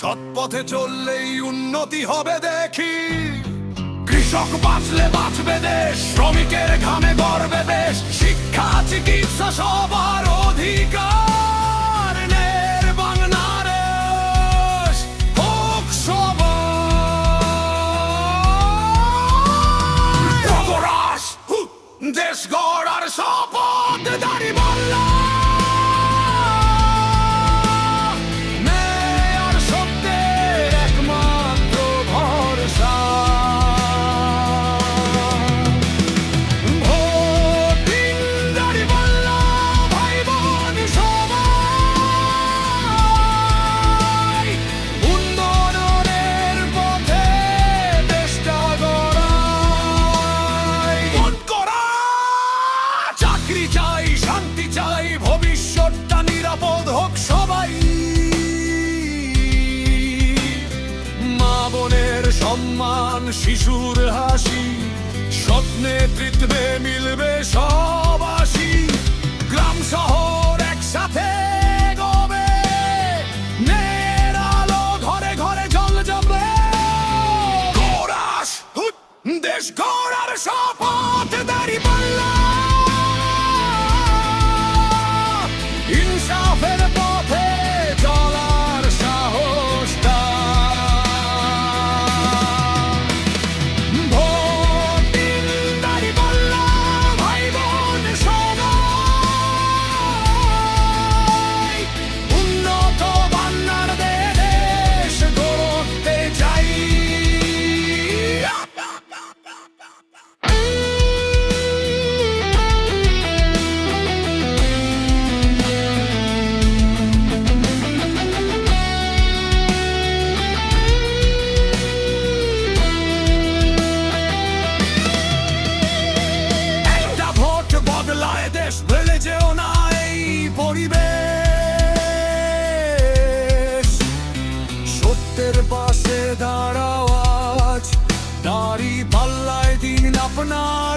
সৎ পথে চললেই উন্নতি হবে দেখি। কৃষক বাঁচলে বাঁচবে দেশ শ্রমিকের ঘামে গর্বে দেশ শিক্ষা চিকিৎসা সবার অধিকার। বাংলাদেশ হোক সবার। দেশ গড়ার শপথ দাঁড়ি সম্মান, শিশুর হাসি সৎ নেতৃত্বে মিলবে সব গ্রাম শহর একসাথে গবে আলো ঘরে ঘরে জল জমবে। দেশ গড়ার শপথ, দাঁড়ি পাল্লা। ভারতের পাশে দাঁড়াও আজ। দাঁড়ি পাল্লায় দিন আপনার।